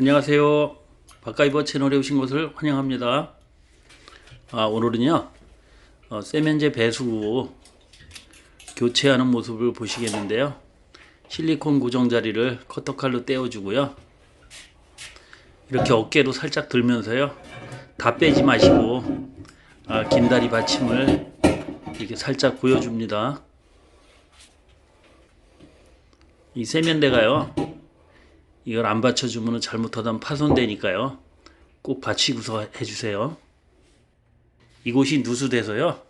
안녕하세요. 박가이버 채널에 오신 것을 환영합니다. 아, 오늘은요, 어, 세면제 배수 교체하는 모습을 보시겠는데요. 실리콘 고정 자리를 커터칼로 떼어주고요. 이렇게 어깨로 살짝 들면서요. 다 빼지 마시고, 아, 긴 다리 받침을 이렇게 살짝 보여줍니다. 이 세면대가요. 이걸 안 받쳐주면 잘못하다 파손되니까요. 꼭 받치고서 해주세요. 이곳이 누수돼서요.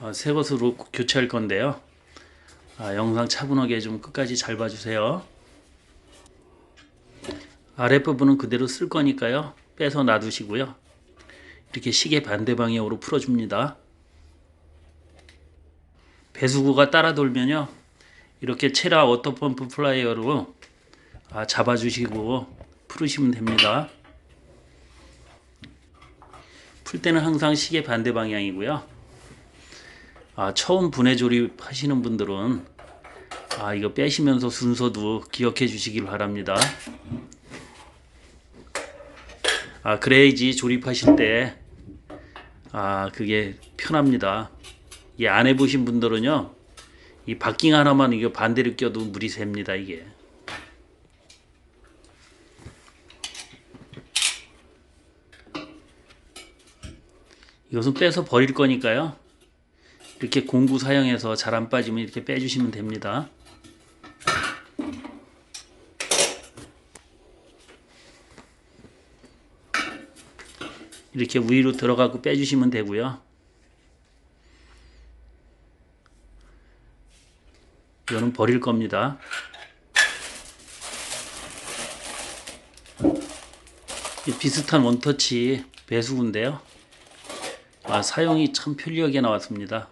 어, 새 것으로 교체할 건데요. 아, 영상 차분하게 좀 끝까지 잘 봐주세요. 아랫부분은 그대로 쓸 거니까요. 빼서 놔두시고요. 이렇게 시계 반대 방향으로 풀어줍니다. 배수구가 따라 돌면요. 이렇게 체라 워터펌프 플라이어로 아, 잡아주시고 풀으시면 됩니다. 풀 때는 항상 시계 반대 방향이고요. 아, 처음 분해 조립하시는 분들은 아, 이거 빼시면서 순서도 기억해 주시길 바랍니다. 아, 그래야지 조립하실 때 아, 그게 편합니다. 이 안 해보신 분들은요, 이 바킹 하나만 이거 반대로 껴도 물이 셉니다, 이게. 이것은 빼서 버릴 거니까요. 이렇게 공구 사용해서 잘 안 빠지면 이렇게 빼주시면 됩니다. 이렇게 위로 들어가고 빼주시면 되고요. 이거는 버릴 겁니다. 이 비슷한 원터치 배수구인데요. 아, 사용이 참 편리하게 나왔습니다.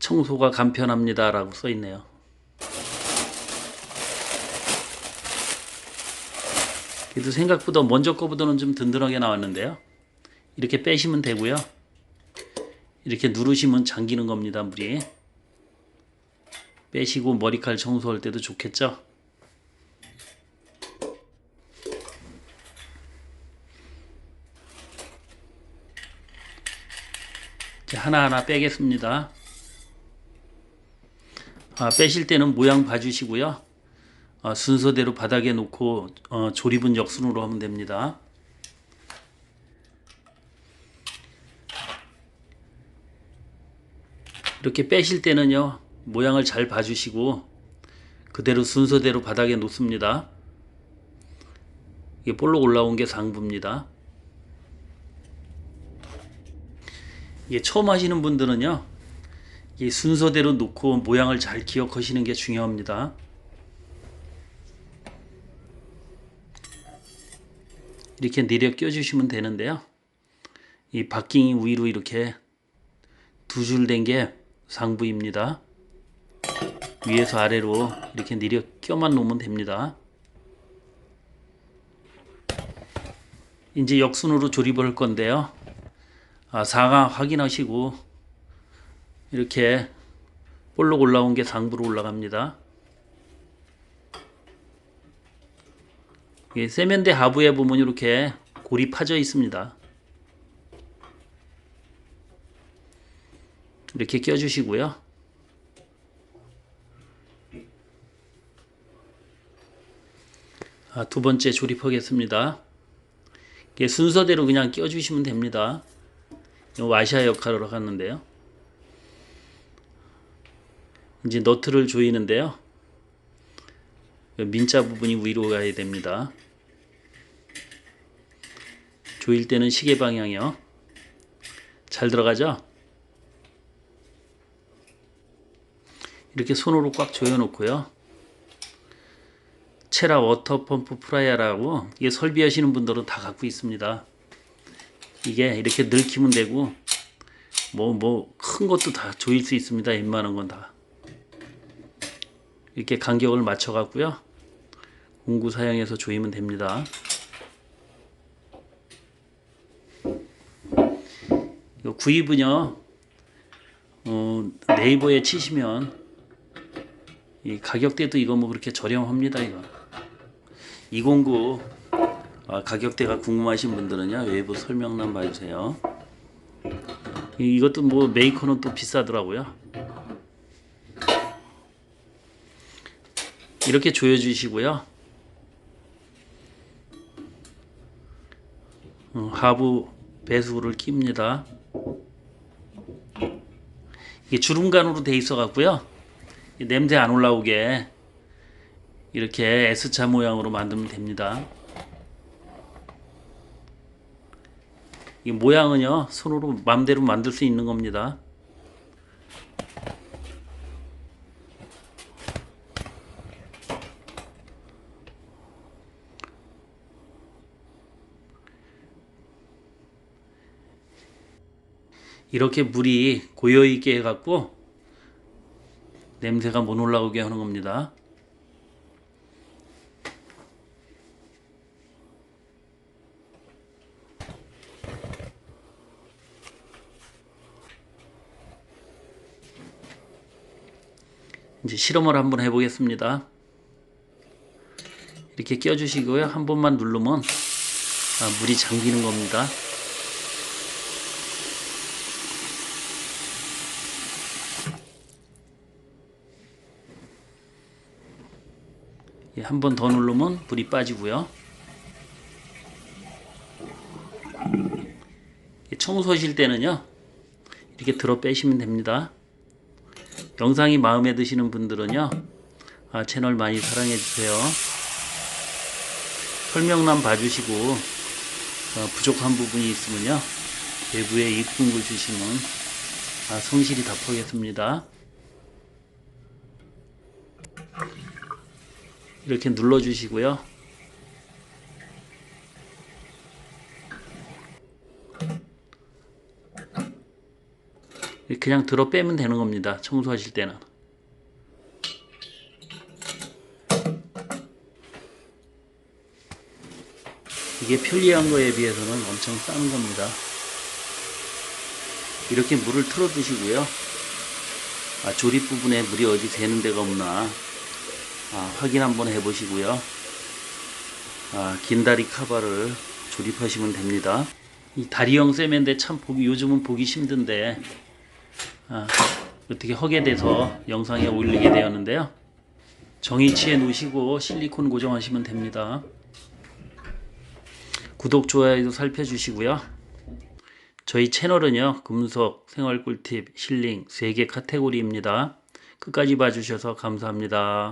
청소가 간편합니다. 라고 써 있네요. 그래도 생각보다 먼저 거보다는 좀 든든하게 나왔는데요. 이렇게 빼시면 되고요. 이렇게 누르시면 잠기는 겁니다. 물이. 빼시고 머리칼 청소할 때도 좋겠죠. 이렇게 하나하나 빼겠습니다. 아, 빼실 때는 모양 봐주시고요. 아, 순서대로 바닥에 놓고 어, 조립은 역순으로 하면 됩니다. 이렇게 빼실 때는요 모양을 잘 봐주시고 그대로 순서대로 바닥에 놓습니다. 이게 볼록 올라온 게 상부입니다. 이게 처음 하시는 분들은요 이 순서대로 놓고 모양을 잘 기억하시는 게 중요합니다. 이렇게 내려 껴주시면 되는데요. 이 바킹이 위로 이렇게 두 줄 된 게 상부입니다. 위에서 아래로 이렇게 내려 껴만 놓으면 됩니다. 이제 역순으로 조립을 할 건데요. 아, 상하 확인하시고 이렇게 볼록 올라온 게 상부로 올라갑니다. 이 세면대 하부에 보면 이렇게 골이 파져 있습니다. 이렇게 껴주시고요. 아, 두 번째 조립하겠습니다. 이게 순서대로 그냥 껴주시면 됩니다. 와샤 역할을 하는데요. 이제 너트를 조이는데요. 민자 부분이 위로 가야 됩니다. 조일 때는 시계 방향이요. 잘 들어가죠? 이렇게 손으로 꽉 조여 놓고요. 체라 워터 펌프 프라이어라고 이게 설비하시는 분들은 다 갖고 있습니다. 이게 이렇게 늙히면 되고 뭐 뭐 큰 것도 다 조일 수 있습니다. 웬만한 건 다. 이렇게 간격을 맞춰 갖고요. 공구 사용해서 조이면 됩니다. 이 구입은요. 어, 네이버에 치시면 이 가격대도 이거 뭐 그렇게 저렴합니다 이거 209 아, 가격대가 궁금하신 분들은요 외부 설명란 봐주세요. 이- 이것도 뭐 메이커는 또 비싸더라고요. 이렇게 조여 주시고요. 어, 하부 배수구를 낍니다. 이게 주름간으로 돼 있어 갖고요 이 냄새 안 올라오게 이렇게 S자 모양으로 만들면 됩니다. 이 모양은요 손으로 마음대로 만들 수 있는 겁니다. 이렇게 물이 고여 있게 해갖고 냄새가 못 올라오게 하는 겁니다. 이제 실험을 한번 해보겠습니다. 이렇게 껴주시고요. 한 번만 누르면 아, 물이 잠기는 겁니다. 예, 한 번 더 누르면 불이 빠지고요. 예, 청소하실 때는요. 이렇게 들어 빼시면 됩니다. 영상이 마음에 드시는 분들은요. 아, 채널 많이 사랑해 주세요. 설명란 봐주시고 어, 부족한 부분이 있으면요. 외부에 입금글 주시면 아, 성실히 답하겠습니다. 이렇게 눌러 주시고요. 그냥 들어 빼면 되는 겁니다. 청소하실 때는. 이게 편리한 거에 비해서는 엄청 싼 겁니다. 이렇게 물을 틀어 두시고요. 아, 조립 부분에 물이 어디 새는 데가 없나 아, 확인 한번 해보시고요. 아, 긴 다리 카바를 조립하시면 됩니다. 이 다리형 세면대 참 보기 요즘은 보기 힘든데 아, 어떻게 하게 돼서 영상에 올리게 되었는데요. 정위치해 놓으시고 실리콘 고정하시면 됩니다. 구독, 좋아요도 살펴주시고요. 저희 채널은요, 금속, 생활 꿀팁, 힐링, 3개 카테고리입니다. 끝까지 봐주셔서 감사합니다.